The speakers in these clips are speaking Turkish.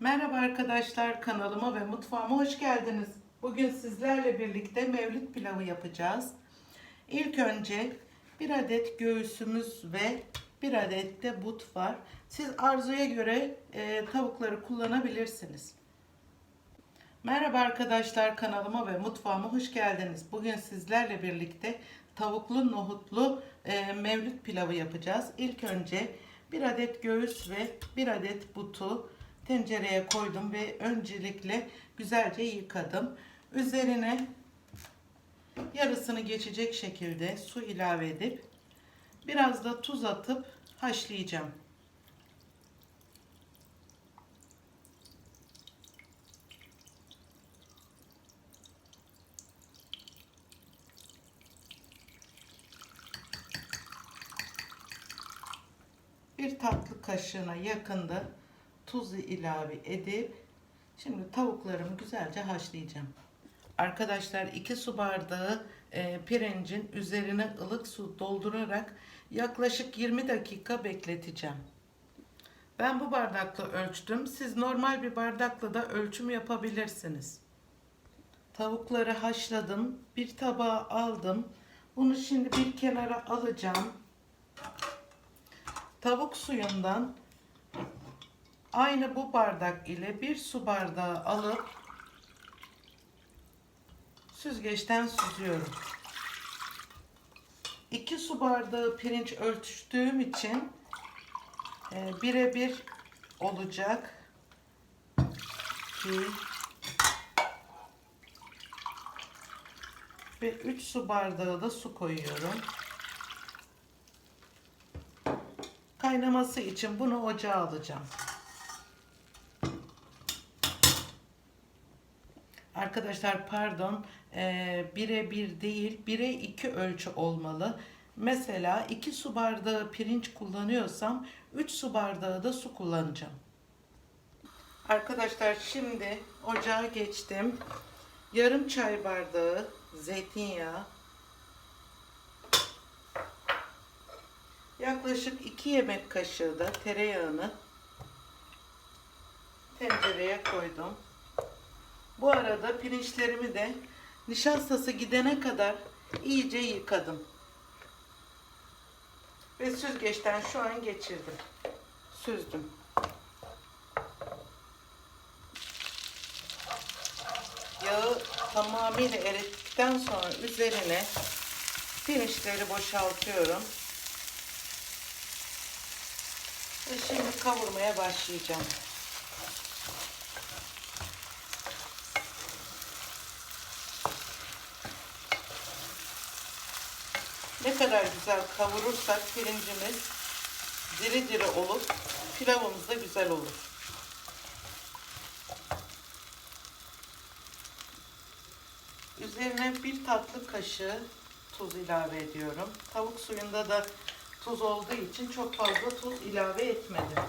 Merhaba arkadaşlar kanalıma ve mutfağıma hoş geldiniz. Bugün sizlerle birlikte mevlüt pilavı yapacağız. İlk önce bir adet göğsümüz ve bir adet de but var. Siz arzuya göre e, tavukları kullanabilirsiniz. Merhaba arkadaşlar kanalıma ve mutfağıma hoş geldiniz. Bugün sizlerle birlikte tavuklu nohutlu e, mevlüt pilavı yapacağız. İlk önce bir adet göğüs ve bir adet butu tencereye koydum ve öncelikle güzelce yıkadım. Üzerine yarısını geçecek şekilde su ilave edip biraz da tuz atıp haşlayacağım. bir tatlı kaşığına yakında tuzu ilave edip şimdi tavuklarımı güzelce haşlayacağım. Arkadaşlar 2 su bardağı e, pirincin üzerine ılık su doldurarak yaklaşık 20 dakika bekleteceğim. Ben bu bardakla ölçtüm. Siz normal bir bardakla da ölçüm yapabilirsiniz. Tavukları haşladım. Bir tabağa aldım. Bunu şimdi bir kenara alacağım. Tavuk suyundan aynı bu bardak ile bir su bardağı alıp süzgeçten süzüyorum. 2 su bardağı pirinç ölçtüğüm için e, birebir olacak. 2 ve 3 su bardağı da su koyuyorum. Kaynaması için bunu ocağa alacağım. Arkadaşlar pardon e, bire bir değil bire iki ölçü olmalı. Mesela 2 su bardağı pirinç kullanıyorsam 3 su bardağı da su kullanacağım. Arkadaşlar şimdi ocağa geçtim. Yarım çay bardağı zeytinyağı. Yaklaşık 2 yemek kaşığı da tereyağını tencereye koydum. Bu arada pirinçlerimi de nişastası gidene kadar iyice yıkadım. Ve süzgeçten şu an geçirdim. Süzdüm. Yağı tamamıyla erittikten sonra üzerine pirinçleri boşaltıyorum. Ve şimdi kavurmaya başlayacağım. Ne kadar güzel kavurursak pirincimiz diri diri olup pilavımız da güzel olur. Üzerine bir tatlı kaşığı tuz ilave ediyorum. Tavuk suyunda da tuz olduğu için çok fazla tuz ilave etmedim.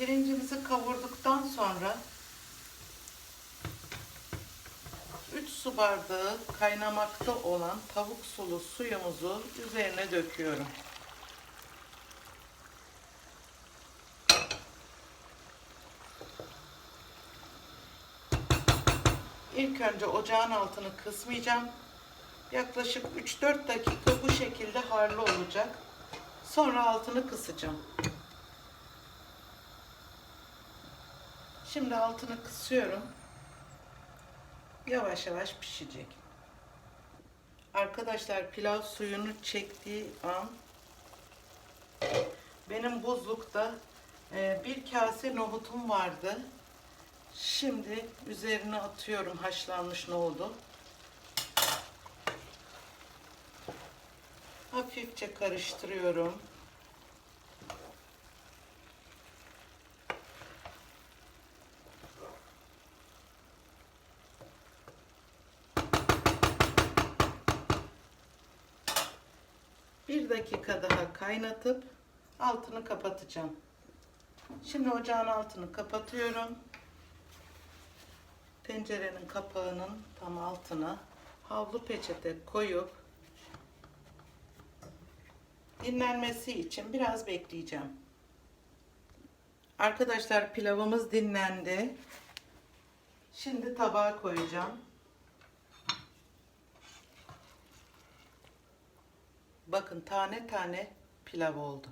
Pirincimizi kavurduktan sonra 3 su bardağı kaynamakta olan tavuk sulu suyumuzu üzerine döküyorum. İlk önce ocağın altını kısmayacağım. Yaklaşık 3-4 dakika bu şekilde harlı olacak. Sonra altını kısacağım. Şimdi altını kısıyorum yavaş yavaş pişecek. Arkadaşlar pilav suyunu çektiği an benim buzlukta e, bir kase nohutum vardı. Şimdi üzerine atıyorum haşlanmış nohudu. Hafifçe karıştırıyorum. Bir dakika daha kaynatıp altını kapatacağım. Şimdi ocağın altını kapatıyorum. Tencerenin kapağının tam altına havlu peçete koyup dinlenmesi için biraz bekleyeceğim. Arkadaşlar pilavımız dinlendi. Şimdi tabağa koyacağım. Bakın tane tane pilav oldu.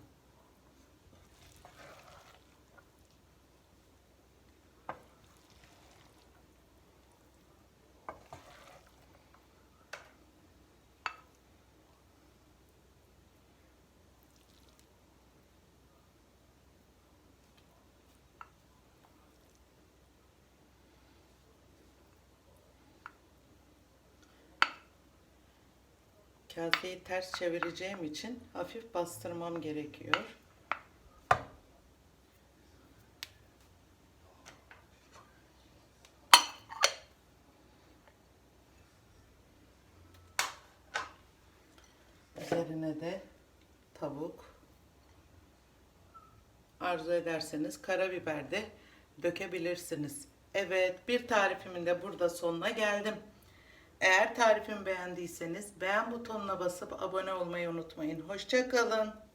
Kaseyi ters çevireceğim için hafif bastırmam gerekiyor. Üzerine de tavuk. Arzu ederseniz karabiber de dökebilirsiniz. Evet, bir tarifimin de burada sonuna geldim. Eğer tarifimi beğendiyseniz beğen butonuna basıp abone olmayı unutmayın. Hoşçakalın.